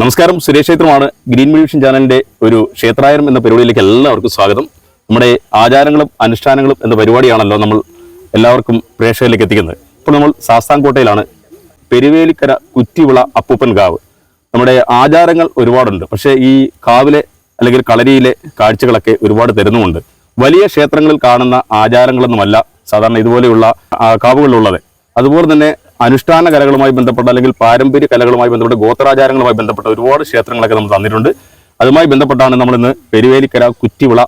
നമസ്കാരം. സുരേഷ് ക്ഷേത്രമാണ് ഗ്രീൻ മ്യൂഷൻ ചാനലിന്റെ ഒരു ക്ഷേത്രായനം എന്ന പരിപാടിയിലേക്ക് എല്ലാവർക്കും സ്വാഗതം. നമ്മുടെ ആചാരങ്ങളും അനുഷ്ഠാനങ്ങളും എന്ന പരിപാടിയാണല്ലോ നമ്മൾ എല്ലാവർക്കും പ്രേക്ഷകരിലേക്ക് എത്തിക്കുന്നത്. ഇപ്പോൾ നമ്മൾ ശാസ്താംകോട്ടയിലാണ് പെരുവേലിക്കര കുറ്റിവിള അപ്പൂപ്പൻ കാവ്. നമ്മുടെ ആചാരങ്ങൾ ഒരുപാടുണ്ട്. പക്ഷേ ഈ കാവിലെ അല്ലെങ്കിൽ കളരിയിലെ കാഴ്ചകളൊക്കെ ഒരുപാട് തരുന്നുമുണ്ട്. വലിയ ക്ഷേത്രങ്ങളിൽ കാണുന്ന ആചാരങ്ങളൊന്നുമല്ല സാധാരണ ഇതുപോലെയുള്ള കാവുകളിലുള്ളത്. അതുപോലെ തന്നെ അനുഷ്ഠാന കലകളുമായി ബന്ധപ്പെട്ട അല്ലെങ്കിൽ പാരമ്പര്യ കലകളുമായി ബന്ധപ്പെട്ട ഗോത്രാചാരങ്ങളുമായി ബന്ധപ്പെട്ട ഒരുപാട് ക്ഷേത്രങ്ങളൊക്കെ നമ്മൾ തന്നിട്ടുണ്ട്. അതുമായി ബന്ധപ്പെട്ടാണ് നമ്മൾ ഇന്ന് പെരുവേലിക്കര കുറ്റിവിള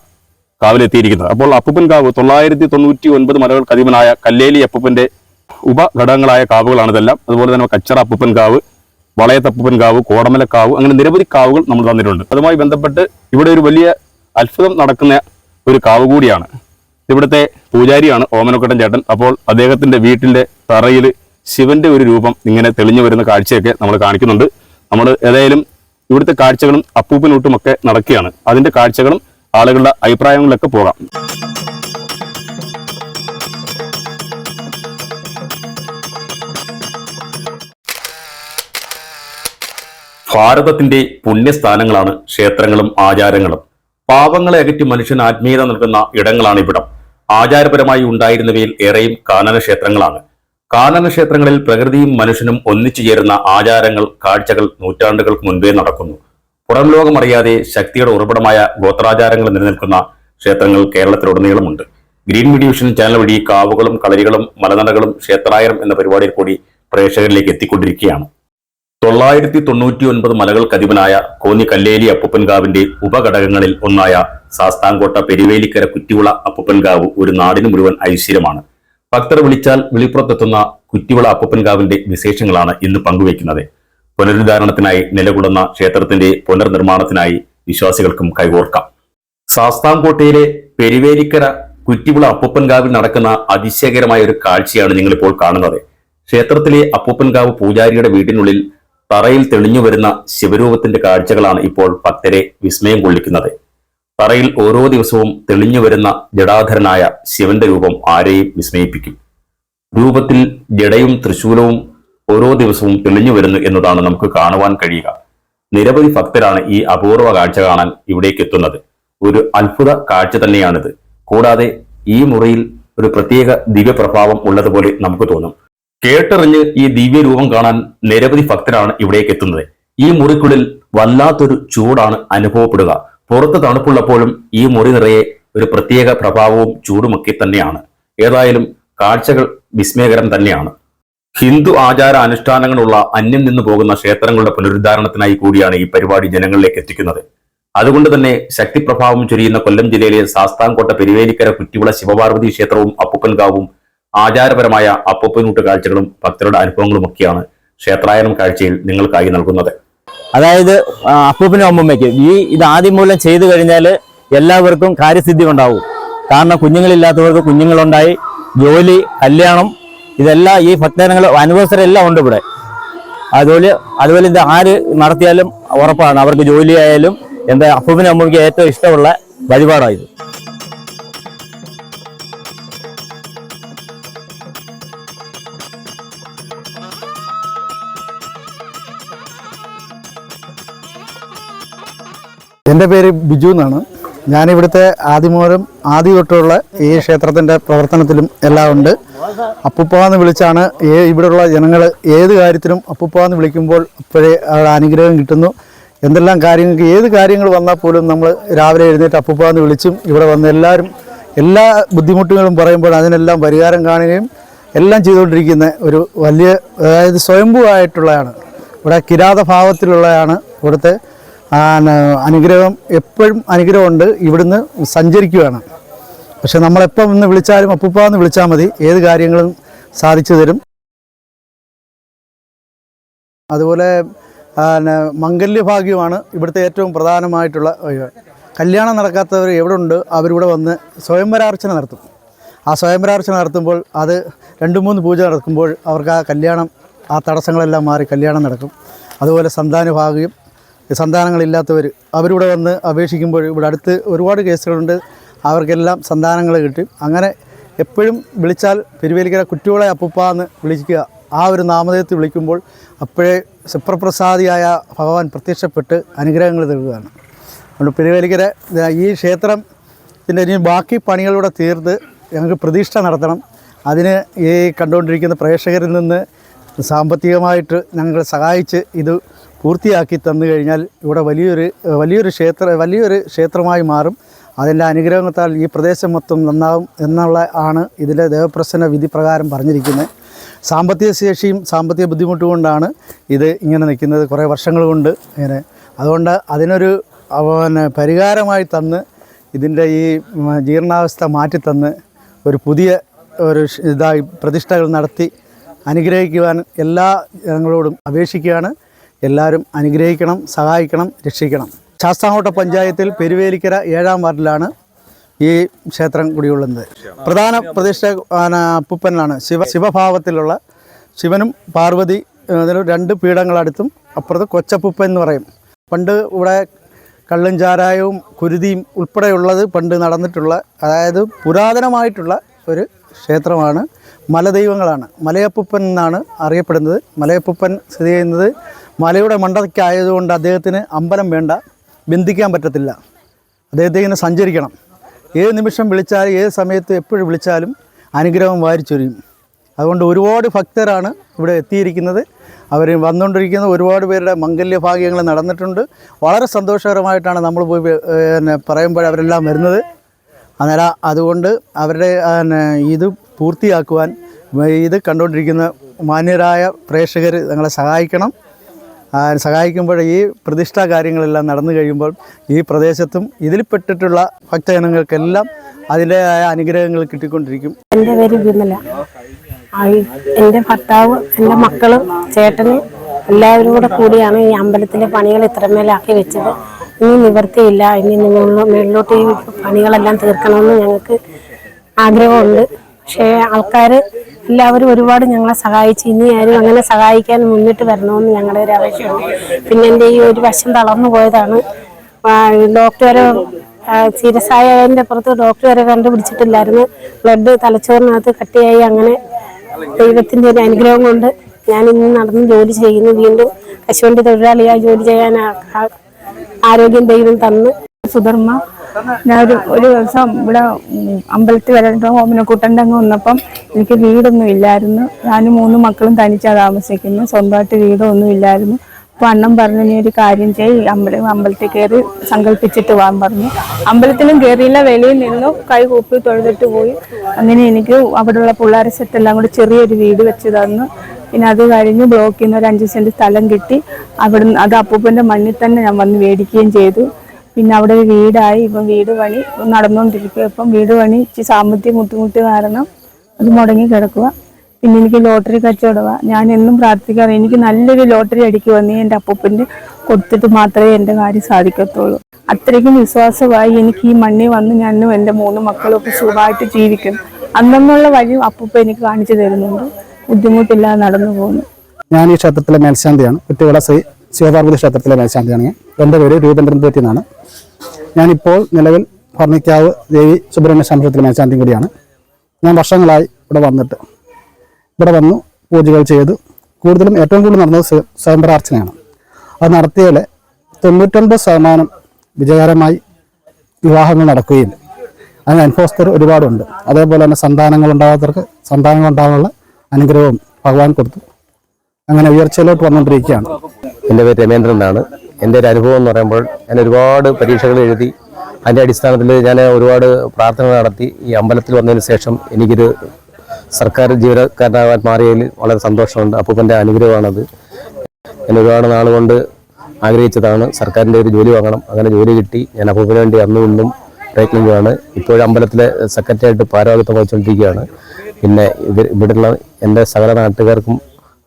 കാവിലെത്തിയിരിക്കുന്നത്. അപ്പോൾ അപ്പൂപ്പൻ കാവ് തൊള്ളായിരത്തി തൊണ്ണൂറ്റി ഒൻപത് മലകൾക്ക് അധിപനായ കല്ലേലി അപ്പൂപ്പന്റെ ഉപഘടകങ്ങളായ കാവുകളാണ് ഇതെല്ലാം അതുപോലെ തന്നെ കച്ചറ അപ്പൂപ്പൻ കാവ് വളയത്തപ്പൂപ്പൻ കാവ് കോടമലക്കാവ് അങ്ങനെ നിരവധി കാവുകൾ നമ്മൾ തന്നിട്ടുണ്ട്. അതുമായി ബന്ധപ്പെട്ട് ഇവിടെ ഒരു വലിയ അത്ഭുതം നടക്കുന്ന ഒരു കാവ് കൂടിയാണ്. ഇവിടുത്തെ പൂജാരിയാണ് ഓമനക്കൊട്ടൻ ചേട്ടൻ. അപ്പോൾ അദ്ദേഹത്തിന്റെ വീട്ടിന്റെ തറയിൽ ശിവന്റെ ഒരു രൂപം ഇങ്ങനെ തെളിഞ്ഞു വരുന്ന കാഴ്ചയൊക്കെ നമ്മൾ കാണിക്കുന്നുണ്ട്. നമ്മൾ ഏതായാലും ഇവിടുത്തെ കാഴ്ചകളും അപ്പൂപ്പനൂട്ടും ഒക്കെ നടക്കുകയാണ്. അതിന്റെ കാഴ്ചകളും ആളുകളുടെ അഭിപ്രായങ്ങളിലൊക്കെ പോകാം. ഭാരതത്തിന്റെ പുണ്യസ്ഥാനങ്ങളാണ് ക്ഷേത്രങ്ങളും ആചാരങ്ങളും. പാവങ്ങളെ അകറ്റി മനുഷ്യൻ ആത്മീയത നൽകുന്ന ഇടങ്ങളാണ് ഇവിടം. ആചാരപരമായി ഉണ്ടായിരുന്നവയിൽ ഏറെയും കാനന ക്ഷേത്രങ്ങളാണ് കാനന ക്ഷേത്രങ്ങളിൽ പ്രകൃതിയും മനുഷ്യനും ഒന്നിച്ചു ചേരുന്ന ആചാരങ്ങൾ കാഴ്ചകൾ നൂറ്റാണ്ടുകൾക്ക് മുൻപേ നടക്കുന്നു. പുറം ലോകമറിയാതെ ശക്തിയുടെ ഉറവിടമായ ഗോത്രാചാരങ്ങൾ നിലനിൽക്കുന്ന ക്ഷേത്രങ്ങൾ കേരളത്തിലുടനീളമുണ്ട്. ഗ്രീൻ മീഡിയൂഷൻ ചാനൽ വഴി കാവുകളും കളരികളും മലനടകളും ക്ഷേത്രായനം എന്ന പരിപാടിയിൽ കൂടി പ്രേക്ഷകരിലേക്ക് എത്തിക്കൊണ്ടിരിക്കുകയാണ്. തൊള്ളായിരത്തി തൊണ്ണൂറ്റി ഒൻപത് മലകൾക്കധിപനായ കോന്നി കല്ലേലി അപ്പുപ്പൻകാവിന്റെ ഉപഘടകങ്ങളിൽ ഒന്നായ ശാസ്താംകോട്ട പെരുവേലിക്കര കുറ്റിവിള അപ്പുപ്പൻകാവ് ഒരു നാടിന് മുഴുവൻ ഐശ്വര്യമാണ്. ഭക്തർ വിളിച്ചാൽ വിളിപ്പുറത്തെത്തുന്ന കുറ്റിവിള അപ്പപ്പൻകാവിന്റെ വിശേഷങ്ങളാണ് ഇന്ന് പങ്കുവയ്ക്കുന്നത്. പുനരുദ്ധാരണത്തിനായി നിലകൊള്ളുന്ന ക്ഷേത്രത്തിന്റെ പുനർനിർമ്മാണത്തിനായി വിശ്വാസികൾക്കും കൈകോർക്കാം. സാസ്താംകോട്ടയിലെ പെരുവേലിക്കര കുറ്റിവിള അപ്പൂപ്പൻകാവിൽ നടക്കുന്ന അതിശയകരമായ ഒരു കാഴ്ചയാണ് നിങ്ങളിപ്പോൾ കാണുന്നത്. ക്ഷേത്രത്തിലെ അപ്പൂപ്പൻകാവ് പൂജാരിയുടെ വീടിനുള്ളിൽ തറയിൽ തെളിഞ്ഞു വരുന്ന ശിവരൂപത്തിന്റെ കാഴ്ചകളാണ് ഇപ്പോൾ ഭക്തരെ വിസ്മയം കൊള്ളിക്കുന്നത്. തറയിൽ ഓരോ ദിവസവും തെളിഞ്ഞു വരുന്ന ജടാധരനായ ശിവന്റെ രൂപം ആരെയും വിസ്മയിപ്പിക്കും. രൂപത്തിൽ ജടയും തൃശൂലവും ഓരോ ദിവസവും തെളിഞ്ഞു വരുന്നു എന്നതാണ് നമുക്ക് കാണുവാൻ കഴിയുക. നിരവധി ഭക്തരാണ് ഈ അപൂർവ കാഴ്ച കാണാൻ ഇവിടേക്ക് എത്തുന്നത്. ഒരു അത്ഭുത കാഴ്ച തന്നെയാണിത്. കൂടാതെ ഈ മുറിയിൽ ഒരു പ്രത്യേക ദിവ്യപ്രഭാവം ഉള്ളതുപോലെ നമുക്ക് തോന്നും. കേട്ടറിഞ്ഞ് ഈ ദിവ്യരൂപം കാണാൻ നിരവധി ഭക്തരാണ് ഇവിടേക്ക് എത്തുന്നത്. ഈ മുറിക്കുള്ളിൽ വല്ലാത്തൊരു ചൂടാണ് അനുഭവപ്പെടുക. പുറത്ത് തണുപ്പുള്ളപ്പോഴും ഈ മുറി നിറയെ ഒരു പ്രത്യേക പ്രഭാവവും ചൂടുമൊക്കെ തന്നെയാണ്. ഏതായാലും കാഴ്ചകൾ വിസ്മയകരം തന്നെയാണ്. ഹിന്ദു ആചാര അനുഷ്ഠാനങ്ങളുള്ള അന്യം നിന്നു പോകുന്ന ക്ഷേത്രങ്ങളുടെ പുനരുദ്ധാരണത്തിനായി കൂടിയാണ് ഈ പരിപാടി ജനങ്ങളിലേക്ക് എത്തിക്കുന്നത്. അതുകൊണ്ട് തന്നെ ശക്തിപ്രഭാവം ചൊരിയുന്ന കൊല്ലം ജില്ലയിലെ ശാസ്താംകോട്ട പെരുവേലിക്കര കുറ്റിവിള ശിവപാർവതി ക്ഷേത്രവും അപ്പൂപ്പൻകാവും ആചാരപരമായ അപ്പൂപ്പനൂട്ട് കാഴ്ചകളും ഭക്തരുടെ അനുഭവങ്ങളുമൊക്കെയാണ് ക്ഷേത്രായനം കാഴ്ചയിൽ നിങ്ങൾക്കായി നൽകുന്നത്. അതായത് അപ്പൂപ്പിനും അമ്മൂമ്മയ്ക്കും. ഈ ഇത് ആദ്യം മൂലം ചെയ്തു കഴിഞ്ഞാൽ എല്ലാവർക്കും കാര്യസിദ്ധി ഉണ്ടാവും. കാരണം കുഞ്ഞുങ്ങളില്ലാത്തവർക്ക് കുഞ്ഞുങ്ങളുണ്ടായി. ജോലി കല്യാണം ഇതെല്ലാം ഈ ഭക്തജനങ്ങൾ അനുഭവസരം എല്ലാം ഉണ്ട് ഇവിടെ. അതുപോലെ അതുപോലെ ഇത് ആര് നടത്തിയാലും ഉറപ്പാണ്. അവർക്ക് ജോലിയായാലും എന്താ അപ്പൂപ്പനും അമ്മമ്മയ്ക്ക് ഏറ്റവും ഇഷ്ടമുള്ള വഴിപാടായത് എന്റെ പേര് ബിജു എന്നാണ്. ഞാനിവിടുത്തെ ആദ്യമൂലം ആദ്യ തൊട്ടുള്ള ഈ ക്ഷേത്രത്തിന്റെ പ്രവർത്തനത്തിലും എല്ലാം ഉണ്ട്. അപ്പുപ്പ എന്ന് വിളിച്ചാണ് ഏ- ഇവിടെയുള്ള ജനങ്ങൾ ഏത് കാര്യത്തിനും അപ്പുപ്പ എന്ന് വിളിക്കുമ്പോൾ അപ്പോഴേ അവിടെ അനുഗ്രഹം കിട്ടുന്നു. എന്തെല്ലാം കാര്യങ്ങൾക്ക് ഏത് കാര്യങ്ങൾ വന്നാൽ പോലും നമ്മൾ രാവിലെ എഴുന്നേറ്റ് അപ്പുപ്പ എന്ന് വിളിച്ചും ഇവിടെ വന്ന് എല്ലാവരും എല്ലാ ബുദ്ധിമുട്ടുകളും പറയുമ്പോൾ അതിനെല്ലാം പരിഹാരം കാണുകയും എല്ലാം ചെയ്തുകൊണ്ടിരിക്കുന്ന ഒരു വലിയ അതായത് സ്വയംഭൂവായിട്ടുള്ളതാണ് ഇവിടെ കിരാത ഭാവത്തിലുള്ളതാണ് ഇവിടുത്തെ അനുഗ്രഹം എപ്പോഴും അനുഗ്രഹമുണ്ട്. ഇവിടുന്ന് സഞ്ചരിക്കുകയാണ് പക്ഷെ നമ്മളെപ്പം ഒന്ന് വിളിച്ചാലും അപ്പൂപ്പ എന്ന് വിളിച്ചാൽ മതി. ഏത് കാര്യങ്ങളും സാധിച്ചു തരും. അതുപോലെ മംഗല്യഭാഗ്യമാണ് ഇവിടുത്തെ ഏറ്റവും പ്രധാനമായിട്ടുള്ള കല്യാണം നടക്കാത്തവർ എവിടെ ഉണ്ട് അവരിവിടെ വന്ന് സ്വയംവരാർച്ചന നടത്തും. ആ സ്വയംവരാർച്ചന നടത്തുമ്പോൾ അത് രണ്ട് മൂന്ന് പൂജ നടക്കുമ്പോൾ അവർക്ക് ആ കല്യാണം ആ തടസ്സങ്ങളെല്ലാം മാറി കല്യാണം നടക്കും. അതുപോലെ സന്താനഭാഗ്യം സന്താനങ്ങളില്ലാത്തവർ അവരിവിടെ വന്ന് അപേക്ഷിക്കുമ്പോൾ ഇവിടെ അടുത്ത് ഒരുപാട് കേസുകളുണ്ട്. അവർക്കെല്ലാം സന്താനങ്ങൾ കിട്ടും. അങ്ങനെ എപ്പോഴും വിളിച്ചാൽ പെരുവേലിക്കര കുറ്റിയോളെ അപ്പുപ്പ എന്ന് വിളിക്കുക. ആ ഒരു നാമധേയത്തിൽ വിളിക്കുമ്പോൾ അപ്പോഴേ സുപ്രപ്രസാദിയായ ഭഗവാൻ പ്രത്യക്ഷപ്പെട്ട് അനുഗ്രഹങ്ങൾ നൽകുകയാണ്. അതുകൊണ്ട് പെരുവേലിക്കര ഈ ക്ഷേത്രം ഇതിന്റെ ഇനി ബാക്കി പണികളൂടെ തീർത്ത് ഞങ്ങൾക്ക് പ്രതീക്ഷ നടത്തണം. അതിന് ഈ കണ്ടുകൊണ്ടിരിക്കുന്ന പ്രേക്ഷകരിൽ നിന്ന് സാമ്പത്തികമായിട്ട് ഞങ്ങൾ സഹായിച്ച് ഇത് പൂർത്തിയാക്കി തന്നു കഴിഞ്ഞാൽ ഇവിടെ വലിയൊരു വലിയൊരു ക്ഷേത്ര വലിയൊരു ക്ഷേത്രമായി മാറും. അതിന്റെ അനുഗ്രഹത്താൽ ഈ പ്രദേശം മൊത്തം നന്നാവും എന്നുള്ള ആണ് ഇതിന്റെ ദേവപ്രസന്ന വിധി പ്രകാരം പറഞ്ഞിരിക്കുന്നത്. സാമ്പത്തിക ശേഷിയും സാമ്പത്തിക ബുദ്ധിമുട്ട് കൊണ്ടാണ് ഇത് ഇങ്ങനെ നിൽക്കുന്നത് കുറേ വർഷങ്ങൾ കൊണ്ട്. ഇങ്ങനെ അതുകൊണ്ട് അതിനൊരു പിന്നെ പരിഹാരമായി തന്ന് ഇതിന്റെ ഈ ജീർണാവസ്ഥ മാറ്റിത്തന്ന് ഒരു പുതിയ ഒരു ഇതായി പ്രതിഷ്ഠകൾ നടത്തി അനുഗ്രഹിക്കുവാൻ എല്ലാ ജനങ്ങളോടും അപേക്ഷിക്കുകയാണ്. എല്ലാവരും അനുഗ്രഹിക്കണം സഹായിക്കണം രക്ഷിക്കണം. ശാസ്താംകോട്ട പഞ്ചായത്തിൽ പെരുവേലിക്കര ഏഴാം വാർഡിലാണ് ഈ ക്ഷേത്രം കുടികൊള്ളുന്നത്. പ്രധാന പ്രതിഷ്ഠ ആന ശിവ ശിവഭാവത്തിലുള്ള ശിവനും പാർവതി രണ്ട് പീഠങ്ങളടുത്തും അപ്പുറത്ത് കൊച്ചപ്പൂപ്പൻ എന്ന് പറയും. പണ്ട് ഇവിടെ കള്ളും ചാരായവും കുരുതിയും ഉൾപ്പെടെയുള്ളത് പണ്ട് നടന്നിട്ടുള്ള അതായത് പുരാതനമായിട്ടുള്ള ഒരു ക്ഷേത്രമാണ് മലദൈവങ്ങളാണ്. മലയപ്പൂപ്പൻ എന്നാണ് അറിയപ്പെടുന്നത്. മലയപ്പൂപ്പൻ സ്ഥിതി ചെയ്യുന്നത് മലയുടെ മണ്ടയ്ക്കായതുകൊണ്ട് അദ്ദേഹത്തിന് അമ്പലം വേണ്ട ബന്ധിക്കാൻ പറ്റത്തില്ല. അദ്ദേഹത്തെ ഇങ്ങനെ സഞ്ചരിക്കണം. ഏത് നിമിഷം വിളിച്ചാലും ഏത് സമയത്ത് എപ്പോഴും വിളിച്ചാലും അനുഗ്രഹം വാരിച്ചൊരിയും. അതുകൊണ്ട് ഒരുപാട് ഭക്തരാണ് ഇവിടെ എത്തിയിരിക്കുന്നത്. അവർ വന്നുകൊണ്ടിരിക്കുന്ന ഒരുപാട് പേരുടെ മംഗല്യഭാഗ്യങ്ങൾ നടന്നിട്ടുണ്ട്. വളരെ സന്തോഷകരമായിട്ടാണ് നമ്മൾ പോയി പിന്നെ പറയുമ്പോൾ അവരെല്ലാം വരുന്നത്. അന്നേരം അതുകൊണ്ട് അവരുടെ ഇത് പൂർത്തിയാക്കുവാൻ ഇത് കണ്ടുകൊണ്ടിരിക്കുന്ന മാന്യരായ പ്രേക്ഷകർ ഞങ്ങളെ സഹായിക്കണം. സഹായിക്കുമ്പോൾ ഈ പ്രതിഷ്ഠാ കാര്യങ്ങളെല്ലാം നടന്നു കഴിയുമ്പോൾ ഈ പ്രദേശത്തും ഇതിൽപ്പെട്ടിട്ടുള്ള ഭക്തജനങ്ങൾക്കെല്ലാം അതിന്റെതായ അനുഗ്രഹങ്ങൾ കിട്ടിക്കൊണ്ടിരിക്കും. എന്റെ പേര് വിമല. എന്റെ ഭർത്താവ് എന്റെ മക്കളും ചേട്ടനും എല്ലാവരും കൂടെ കൂടിയാണ് ഈ അമ്പലത്തിലെ പണികൾ ഇത്രമേലാക്കി വെച്ചത്. ഇനി നിവർത്തിയില്ല ഇനി മുകളിലോട്ട് ഈ പണികളെല്ലാം തീർക്കണമെന്ന് ഞങ്ങൾക്ക് ആഗ്രഹമുണ്ട്. പക്ഷേ ആൾക്കാർ എല്ലാവരും ഒരുപാട് ഞങ്ങളെ സഹായിച്ചു ഇനി ആരും അങ്ങനെ സഹായിക്കാൻ മുന്നിട്ട് വരണമെന്ന് ഞങ്ങളുടെ ഒരു ആവശ്യമാണ് പിന്നെ എന്റെ ഈ ഒരു വശം തളർന്നു പോയതാണ്. ഡോക്ടർ സീരിയസ് ആയതിന്റെ പുറത്ത് ഡോക്ടർ വരെ കണ്ടുപിടിച്ചിട്ടില്ലായിരുന്നു. ബ്ലഡ് തലച്ചോറിനകത്ത് കട്ടിയായി അങ്ങനെ ദൈവത്തിന്റെ ഒരു അനുഗ്രഹം കൊണ്ട് ഞാൻ ഇന്ന് നടന്ന് ജോലി ചെയ്യുന്നു. വീണ്ടും കശുവണ്ടി തൊഴിലാളിയായി ജോലി ചെയ്യാൻ ആരോഗ്യം ദൈവം തന്ന്. സുധർമ്മ ഞാൻ ഒരു ഒരു ദിവസം ഇവിടെ അമ്പലത്തിൽ വരേണ്ട ഓമനക്കൂട്ടന്റെ അങ്ങ് വന്നപ്പം എനിക്ക് വീടൊന്നും ഇല്ലായിരുന്നു. ഞാനും മൂന്ന് മക്കളും തനിച്ചാണ് താമസിക്കുന്നത് സ്വന്തമായിട്ട് വീടൊന്നും ഇല്ലായിരുന്നു. അപ്പോൾ അണ്ണൻ പറഞ്ഞു നീ ഒരു കാര്യം ചെയ്യ്. അമ്പലം അമ്പലത്തിൽ കയറി സങ്കല്പിച്ചിട്ട് പോകാൻ പറഞ്ഞു. അമ്പലത്തിലും കയറിയില്ല വെളിയിൽ നിന്നു. കൈ കൂപ്പി തൊഴുതിട്ട് പോയി. അങ്ങനെ എനിക്ക് അവിടെയുള്ള പിള്ളേരെ സെറ്റെല്ലാം കൂടി ചെറിയൊരു വീട് വെച്ച് തന്നു. പിന്നെ അത് കഴിഞ്ഞ് ബ്ലോക്കിൽ നിന്ന് ഒരു അഞ്ച് സെന്റ് സ്ഥലം കിട്ടി. അവിടുന്ന് അത് അപ്പൂപ്പന്റെ മണ്ണിൽ തന്നെ ഞാൻ വന്ന് മേടിക്കുകയും ചെയ്തു. പിന്നെ അവിടെ ഒരു വീടായി. ഇപ്പം വീട് പണി നടന്നുകൊണ്ടിരിക്കുക ഇപ്പം വീട് പണി സാമ്പത്തിക ബുദ്ധിമുട്ട് കാരണം അത് മുടങ്ങി കിടക്കുക പിന്നെ എനിക്ക് ലോട്ടറി കച്ചവടമാണ് ഞാൻ എന്നും പ്രാർത്ഥിക്കാറ് എനിക്ക് നല്ലൊരു ലോട്ടറി അടിക്കുമെന്ന് എന്റെ അപ്പൂപ്പന്റെ കൊടുത്തിട്ട് മാത്രമേ എന്റെ കാര്യം സാധിക്കത്തുള്ളൂ. അത്രയ്ക്കും വിശ്വാസമായി എനിക്ക് ഈ മണ്ണിൽ വന്ന് ഞാനും എന്റെ മൂന്ന് മക്കളും ഒക്കെ സുഖമായിട്ട് ജീവിക്കും അന്നെന്നുള്ള വഴി അപ്പൂപ്പ എനിക്ക് കാണിച്ചു തരുന്നുണ്ട്. ബുദ്ധിമുട്ടില്ലാതെ നടന്നു പോകുന്നു. ഞാൻ ഈ ക്ഷേത്രത്തിലെ മേൽശാന്തിയാണ്. കുറ്റിവിള ശ്രീ ശിവപാർവതി ക്ഷേത്രത്തിലെ മേൽശാന്തിയാണ് എന്റെ പേര് രൂപേന്ദ്രൻ പേറ്റി എന്നാണ് ഞാനിപ്പോൾ നിലവിൽ ഭർണിക്കാവ് ദേവി സുബ്രഹ്മണ്യ സംരക്ഷണത്തിലെ മേൽശാന്തി കൂടിയാണ്. ഞാൻ വർഷങ്ങളായി ഇവിടെ വന്നിട്ട് ഇവിടെ വന്നു പൂജകൾ ചെയ്തു. കൂടുതലും ഏറ്റവും കൂടുതൽ നടന്നത് സ്വ- സ്വയംപ്രാർത്ഥനയാണ് അത് നടത്തിയതിൽ തൊണ്ണൂറ്റൊൻപത് ശതമാനം വിജയകരമായി വിവാഹങ്ങൾ നടക്കുകയും അതിന് അനുഭവസ്ഥർ ഒരുപാടുണ്ട്. അതേപോലെ തന്നെ സന്താനങ്ങൾ ഉണ്ടാകാത്തവർക്ക് സന്താനങ്ങൾ ഉണ്ടാകാനുള്ള അനുഗ്രഹവും ഭഗവാൻ കൊടുത്തു. അങ്ങനെ ഉയർച്ചയിലോട്ട് വന്നുകൊണ്ടിരിക്കുകയാണ്. എന്റെ പേര് രമേന്ദ്രൻ എന്നാണ്. എന്റെ ഒരു അനുഭവം എന്ന് പറയുമ്പോൾ ഞാൻ ഒരുപാട് പരീക്ഷകൾ എഴുതി അതിന്റെ അടിസ്ഥാനത്തിൽ ഞാൻ ഒരുപാട് പ്രാർത്ഥന നടത്തി. ഈ അമ്പലത്തിൽ വന്നതിന് ശേഷം എനിക്കൊരു സർക്കാർ ജീവനക്കാരനാകാൻ മാറിയതിൽ വളരെ സന്തോഷമുണ്ട്. അപ്പൂപ്പന്റെ അനുഗ്രഹമാണത്. ഞാൻ ഒരുപാട് നാളുകൊണ്ട് ആഗ്രഹിച്ചതാണ് സർക്കാരിന്റെ ഒരു ജോലി വാങ്ങണം. അങ്ങനെ ജോലി കിട്ടി. ഞാൻ അപ്പൂപ്പന് വേണ്ടി അന്നും ഇന്നും പ്രയത്നിക്കുകയാണ്. ഇപ്പോഴും അമ്പലത്തിലെ സെക്രട്ടറി ആയിട്ട് ഭാരവാഹിത്വം വഹിച്ചുകൊണ്ടിരിക്കുകയാണ്. പിന്നെ ഇവർ ഇവിടെയുള്ള എന്റെ സകല നാട്ടുകാർക്കും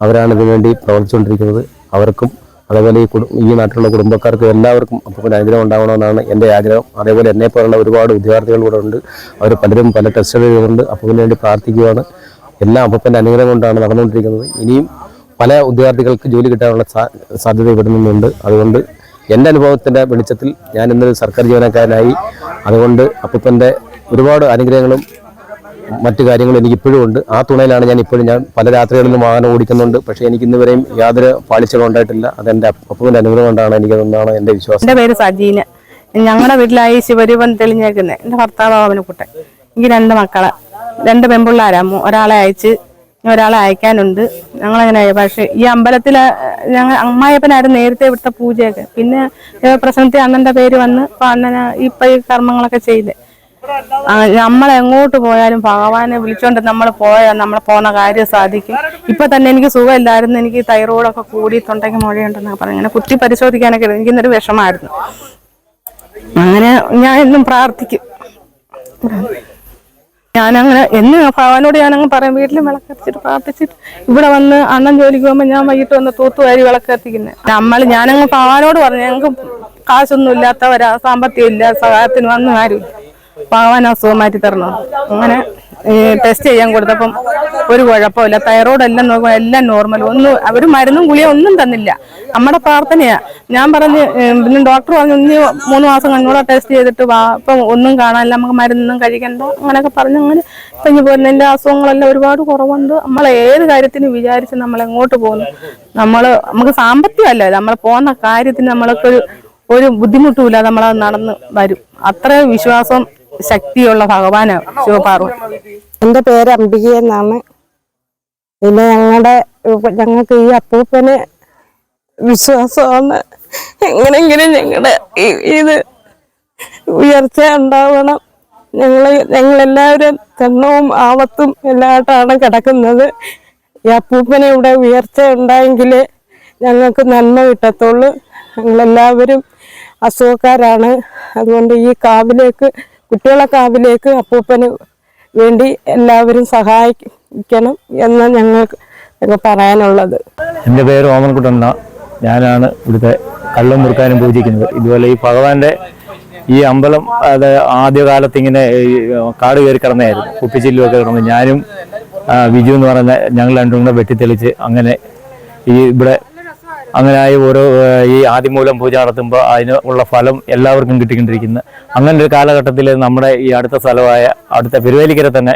അവരാണ് ഇതിനുവേണ്ടി പ്രവർത്തിച്ചുകൊണ്ടിരിക്കുന്നത്. അവർക്കും അതേപോലെ ഈ ഈ നാട്ടിലുള്ള കുടുംബക്കാർക്കും എല്ലാവർക്കും അപ്പൂപ്പന്റെ അനുഗ്രഹം ഉണ്ടാവണമെന്നാണ് എന്റെ ആഗ്രഹം. അതേപോലെ എന്നെ പോലുള്ള ഒരുപാട് വിദ്യാർത്ഥികൾ കൂടെ ഉണ്ട്. അവർ പലരും പല ടെസ്റ്റുകൾ അപ്പൂപ്പന് വേണ്ടി പ്രാർത്ഥിക്കുകയാണ്. എല്ലാം അപ്പൂപ്പന്റെ അനുഗ്രഹം കൊണ്ടാണ് നടന്നുകൊണ്ടിരിക്കുന്നത്. ഇനിയും പല ഉദ്യോഗാർത്ഥികൾക്ക് ജോലി കിട്ടാനുള്ള സാധ്യത ഇവിടെ നിന്നുണ്ട്. അതുകൊണ്ട് എന്റെ അനുഭവത്തിന്റെ വെളിച്ചത്തിൽ ഞാൻ ഇന്നൊരു സർക്കാർ ജീവനക്കാരനായി. അതുകൊണ്ട് അപ്പൂപ്പന്റെ ഒരുപാട് അനുഗ്രഹങ്ങളും മറ്റു കാര്യങ്ങളും എനിക്ക് ഇപ്പോഴും ഉണ്ട്. ആ തുണയിലാണ് ഞാൻ ഇപ്പോഴും ഞാൻ പല രാത്രികളിലും വാഹനം ഓടിക്കുന്നുണ്ട്. പക്ഷേ എനിക്ക് ഇന്ന് വരെയും യാതൊരു പാളിച്ചകളും ഉണ്ടായിട്ടില്ല. അതെന്റെ അപ്പൂന്റെ അനുഗ്രഹം കൊണ്ടാണ് എനിക്കതെന്നാണ് എന്റെ വിശ്വാസം. എന്റെ പേര് സജീന. ഞങ്ങളുടെ വീട്ടിലായി ശിവരൂപം തെളിഞ്ഞേക്കുന്നത് എന്റെ ഭർത്താവ് അവനക്കുട്ടൻ. എനിക്ക് രണ്ട് മക്കളെ. രണ്ട് പെൺപിള്ളേരാ. ഒരാളെ അയച്ച് ഒരാളെ അയക്കാനുണ്ട്. ഞങ്ങളങ്ങനെ പക്ഷേ ഈ അമ്പലത്തിൽ ഞങ്ങൾ അമ്മായപ്പനായിരുന്നു നേരത്തെ ഇവിടുത്തെ പൂജയൊക്കെ. പിന്നെ പ്രശ്നത്തിൽ അണ്ണന്റെ പേര് വന്ന് അപ്പോൾ അണ്ണന് ഇപ്പൊ ഈ കർമ്മങ്ങളൊക്കെ ചെയ്ത്. നമ്മൾ എങ്ങോട്ട് പോയാലും ഭഗവാനെ വിളിച്ചോണ്ട് നമ്മൾ പോയാൽ നമ്മൾ പോണ കാര്യം സാധിക്കും. ഇപ്പൊ തന്നെ എനിക്ക് സുഖമില്ലായിരുന്നു. എനിക്ക് തൈറോയിഡൊക്കെ കൂടി തൊണ്ടയ്ക്ക് മുഴയുണ്ടെന്നൊക്കെ പറഞ്ഞു അങ്ങനെ കുത്തി പരിശോധിക്കാനൊക്കെ എനിക്ക് ഇന്നൊരു വിഷമായിരുന്നു. അങ്ങനെ ഞാൻ എന്നും പ്രാർത്ഥിക്കും. ഞാനങ്ങനെ എന്ന് ഭഗവാനോട് ഞാനങ്ങ് പറയും വീട്ടിൽ വിളക്കത്തിച്ചിട്ട് പ്രാർത്ഥിച്ചിട്ട് ഇവിടെ വന്ന് അണ്ണൻ ജോലിക്ക് പോകുമ്പോൾ ഞാൻ വൈകിട്ട് വന്ന് തൂത്തുവാരി വിളക്കത്തിക്കുന്നത് നമ്മൾ ഞാനങ്ങ് ഭഗവാനോട് പറഞ്ഞു ഞങ്ങൾക്ക് കാശൊന്നും ഇല്ലാത്തവരാ സാമ്പത്തികം ഇല്ല സഹായത്തിന് വന്നു ആരും ഭഗവാൻ അസുഖം മാറ്റി തരണം? അങ്ങനെ ടെസ്റ്റ് ചെയ്യാൻ കൊടുത്തപ്പം ഒരു കുഴപ്പമില്ല. തൈറോയ്ഡ് എല്ലാം എല്ലാം നോർമൽ ഒന്നും അവർ മരുന്നും ഗുളിയും ഒന്നും തന്നില്ല. നമ്മുടെ പ്രാർത്ഥനയാ. ഞാൻ പറഞ്ഞ് പിന്നെ ഡോക്ടർ പറഞ്ഞു ഇനി മൂന്ന് മാസം കണ്ണൂടെ ടെസ്റ്റ് ചെയ്തിട്ട് വാ. ഇപ്പം ഒന്നും കാണാനില്ല. നമുക്ക് മരുന്നൊന്നും കഴിക്കണ്ട. അങ്ങനെയൊക്കെ പറഞ്ഞ് അങ്ങനെ ഇനി പോകുന്നതിന്റെ അസുഖങ്ങളെല്ലാം ഒരുപാട് കുറവുണ്ട്. നമ്മൾ ഏത് കാര്യത്തിന് വിചാരിച്ച് നമ്മൾ എങ്ങോട്ട് പോകുന്നു? നമ്മൾ നമുക്ക് സാമ്പത്തികമല്ല? നമ്മൾ പോകുന്ന കാര്യത്തിന് നമ്മൾക്ക് ഒരു ബുദ്ധിമുട്ടുമില്ല നമ്മളത് നടന്ന് വരും. അത്ര വിശ്വാസം ശക്തിയുള്ള ഭഗവാനാണ് ശിവപാർവതി. എന്റെ പേര് അംബിക എന്നാണ്. പിന്നെ ഞങ്ങളുടെ ഞങ്ങൾക്ക് ഈ അപ്പൂപ്പന് വിശ്വാസമാണ്. എങ്ങനെങ്കിലും ഞങ്ങളുടെ ഇത് ഉയർച്ച ഉണ്ടാവണം. ഞങ്ങൾ ഞങ്ങളെല്ലാവരും തെണ്ണവും ആവത്തും എല്ലായിട്ടാണ് കിടക്കുന്നത്. ഈ അപ്പൂപ്പന് ഇവിടെ ഉയർച്ച ഉണ്ടായെങ്കിൽ ഞങ്ങൾക്ക് നന്മ കിട്ടത്തുള്ളൂ. ഞങ്ങളെല്ലാവരും അസുഖക്കാരാണ് അതുകൊണ്ട് ഈ കാവിലേക്ക് കുട്ടികളെ കാവിലേക്ക് അപ്പൂപ്പന് വേണ്ടി എല്ലാവരും സഹായിക്കണം എന്ന് ഞങ്ങൾക്ക് പറയാനുള്ളത്. എന്റെ പേര് ഓമൻകുട്ടൻ ഞാനാണ് ഇവിടുത്തെ കള്ളം മുറുക്കാനും പൂജിക്കുന്നത്. ഇതുപോലെ ഈ ഭഗവാന്റെ ഈ അമ്പലം അത് ആദ്യകാലത്ത് ഇങ്ങനെ കാട് കയറി കിടന്നായിരുന്നു കുപ്പിച്ചില്ലുമൊക്കെ കിടന്നു ഞാനും വിജു എന്ന് പറയുന്ന ഞങ്ങൾ രണ്ടും കൂടെ വെട്ടിത്തെളിച്ച് അങ്ങനെ ഈ ഇവിടെ അങ്ങനെ ആയി ഓരോ ഈ ആദിമൂലം പൂജ നടത്തുമ്പോൾ അതിന് ഉള്ള ഫലം എല്ലാവർക്കും കിട്ടിക്കൊണ്ടിരിക്കുന്നു. അങ്ങനെ ഒരു കാലഘട്ടത്തിൽ നമ്മുടെ ഈ അടുത്ത സ്ഥലമായ അടുത്ത പെരുവേലിക്കര തന്നെ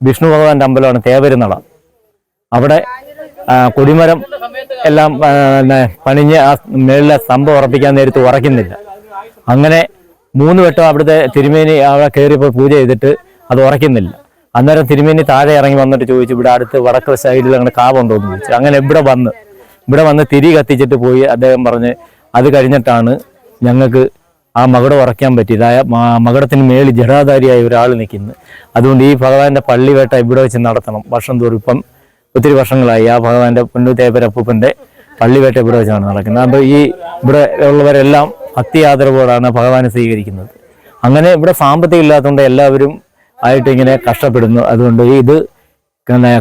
വിഷ്ണു ഭഗവാന്റെ അമ്പലമാണ് തേവരുന്നള അവിടെ കൊടിമരം എല്ലാം പിന്നെ പണിഞ്ഞ് ആ മേളിലെ സ്തംഭം ഉറപ്പിക്കാൻ നേരത്ത് ഉറയ്ക്കുന്നില്ല. അങ്ങനെ മൂന്ന് വട്ടം അവിടുത്തെ തിരുമേനി അവിടെ കയറിയപ്പോൾ പൂജ ചെയ്തിട്ട് അത് ഉറയ്ക്കുന്നില്ല. അന്നേരം തിരുമേനി താഴെ ഇറങ്ങി വന്നിട്ട് ചോദിച്ചു ഇവിടെ അടുത്ത് വടക്ക് സൈഡിൽ അങ്ങനെ കാവുണ്ടോ എന്ന് ചോദിച്ചു. അങ്ങനെ ഇവിടെ വന്ന് ഇവിടെ വന്ന് തിരി കത്തിച്ചിട്ട് പോയി അദ്ദേഹം പറഞ്ഞ് അത് കഴിഞ്ഞിട്ടാണ് ഞങ്ങൾക്ക് ആ മകടം ഉറയ്ക്കാൻ പറ്റിയത്. ആ മകടത്തിന് മേളിൽ ജടാധാരിയായ ഒരാൾ നിൽക്കുന്നു. അതുകൊണ്ട് ഈ ഭഗവാന്റെ പള്ളിവേട്ട ഇവിടെ വെച്ച് നടത്തണം. വർഷം തോറും ഇപ്പം ഒത്തിരി വർഷങ്ങളായി ആ ഭഗവാന്റെ പുണ്യതേപരപ്പൂപ്പന്റെ പള്ളിവേട്ട ഇവിടെ വെച്ചാണ് നടക്കുന്നത്. അപ്പോൾ ഈ ഇവിടെ ഉള്ളവരെല്ലാം ഭക്തി ആദരവോടാണ് ഭഗവാനെ സ്വീകരിക്കുന്നത്. അങ്ങനെ ഇവിടെ സാമ്പത്തികം ഇല്ലാത്തതുകൊണ്ട് എല്ലാവരും ആയിട്ട് ഇങ്ങനെ കഷ്ടപ്പെടുന്നു. അതുകൊണ്ട് ഇത്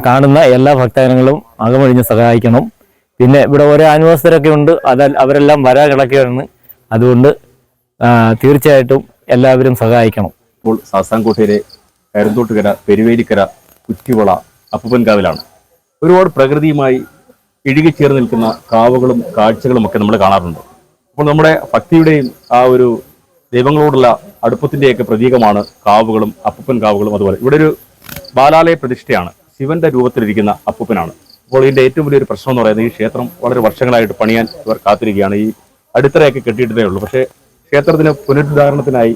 കാണുന്ന എല്ലാ ഭക്തജനങ്ങളും അകമൊഴിഞ്ഞ് സഹായിക്കണം. പിന്നെ ഇവിടെ ഓരോ ആനിവേഴ്സറൊക്കെ ഉണ്ട്. അത് അവരെല്ലാം വരാ കിടക്കുകയാണ് അതുകൊണ്ട് തീർച്ചയായിട്ടും എല്ലാവരും സഹായിക്കണം. ഇപ്പോൾ സാസാൻകോട്ടയിലെ കരുന്തോട്ടുകര പെരുവേലിക്കര കുറ്റിവള അപ്പുപ്പൻകാവിലാണ് ഒരുപാട് പ്രകൃതിയുമായി ഇഴുകിച്ചേർന്ന് നിൽക്കുന്ന കാവുകളും കാഴ്ചകളും ഒക്കെ നമ്മൾ കാണാറുണ്ട്. അപ്പോൾ നമ്മുടെ ഭക്തിയുടെയും ആ ഒരു ദൈവങ്ങളോടുള്ള അടുപ്പത്തിന്റെയൊക്കെ പ്രതീകമാണ് കാവുകളും അപ്പുപ്പൻ കാവുകളും അതുപോലെ. ഇവിടെ ഒരു ബാലാലയ പ്രതിഷ്ഠയാണ്. ശിവന്റെ രൂപത്തിലിരിക്കുന്ന അപ്പുപ്പനാണ് അപ്പോൾ ഇതിന്റെ ഏറ്റവും വലിയൊരു പ്രശ്നം എന്ന് പറയുന്നത് ഈ ക്ഷേത്രം വളരെ വർഷങ്ങളായിട്ട് പണിയാൻ ഇവർ കാത്തിരിക്കുകയാണ്. ഈ അടിത്തറയൊക്കെ കെട്ടിയിട്ടേ ഉള്ളൂ. പക്ഷേ ക്ഷേത്രത്തിന് പുനരുദ്ധാരണത്തിനായി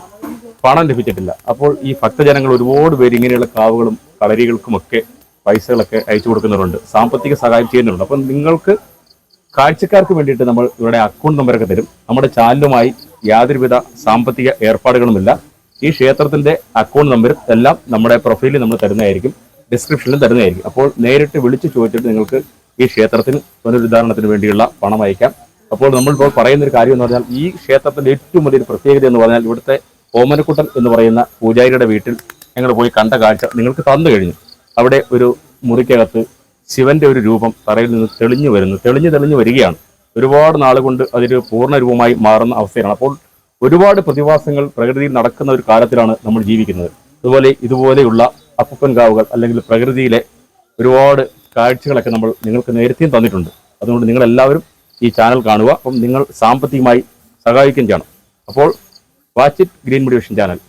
പണം ലഭിച്ചിട്ടില്ല. അപ്പോൾ ഈ ഭക്തജനങ്ങൾ ഒരുപാട് പേര് ഇങ്ങനെയുള്ള കാവുകളും കളരികൾക്കുമൊക്കെ പൈസകളൊക്കെ അയച്ചു കൊടുക്കുന്നവരുണ്ട്. സാമ്പത്തിക സഹായം ചെയ്യുന്നുണ്ട് അപ്പം നിങ്ങൾക്ക് കാഴ്ചക്കാർക്ക് വേണ്ടിയിട്ട് നമ്മൾ ഇവിടെ അക്കൗണ്ട് നമ്പറൊക്കെ തരും. നമ്മുടെ ചാനലുമായി യാതൊരുവിധ സാമ്പത്തിക ഏർപ്പാടുകളുമില്ല. ഈ ക്ഷേത്രത്തിന്റെ അക്കൗണ്ട് നമ്പറും എല്ലാം നമ്മുടെ പ്രൊഫൈലിൽ നമ്മൾ തരുന്നതായിരിക്കും. ഡിസ്ക്രിപ്ഷനിലും തരുന്നതായിരിക്കും. അപ്പോൾ നേരിട്ട് വിളിച്ച് ചോദിച്ചിട്ട് നിങ്ങൾക്ക് ഈ ക്ഷേത്രത്തിന് പുനരുദ്ധാരണത്തിന് വേണ്ടിയുള്ള പണം അയക്കാം. അപ്പോൾ നമ്മളിപ്പോൾ പറയുന്ന ഒരു കാര്യം എന്ന് പറഞ്ഞാൽ ഈ ക്ഷേത്രത്തിന്റെ ഏറ്റവും വലിയൊരു പ്രത്യേകത എന്ന് പറഞ്ഞാൽ ഇവിടുത്തെ ഓമനക്കുട്ടൻ എന്ന് പറയുന്ന പൂജാരിയുടെ വീട്ടിൽ ഞങ്ങൾ പോയി കണ്ട കാഴ്ച നിങ്ങൾക്ക് തന്നു കഴിഞ്ഞു. അവിടെ ഒരു മുറിക്കകത്ത് ശിവന്റെ ഒരു രൂപം തറയിൽ നിന്ന് തെളിഞ്ഞു വരുന്നു. തെളിഞ്ഞു തെളിഞ്ഞു വരികയാണ്. ഒരുപാട് നാൾ കൊണ്ട് അതൊരു പൂർണ രൂപമായി മാറുന്ന അവസ്ഥയാണ്. അപ്പോൾ ഒരുപാട് പ്രതിഭാസങ്ങൾ പ്രകൃതിയിൽ നടക്കുന്ന ഒരു കാലത്തിലാണ് നമ്മൾ ജീവിക്കുന്നത്. അതുപോലെ ഇതുപോലെയുള്ള അപ്പുപ്പൻ കാവുകൾ അല്ലെങ്കിൽ പ്രകൃതിയിലെ ഒരുപാട് കാഴ്ചകളൊക്കെ നമ്മൾ നിങ്ങൾക്ക് നേരത്തെയും തന്നിട്ടുണ്ട്. അതുകൊണ്ട് നിങ്ങളെല്ലാവരും ഈ ചാനൽ കാണുക. അപ്പം നിങ്ങൾ സാമ്പത്തികമായി സഹായിക്കുകയും ചെയ്യണം. അപ്പോൾ watch it green motivation channel.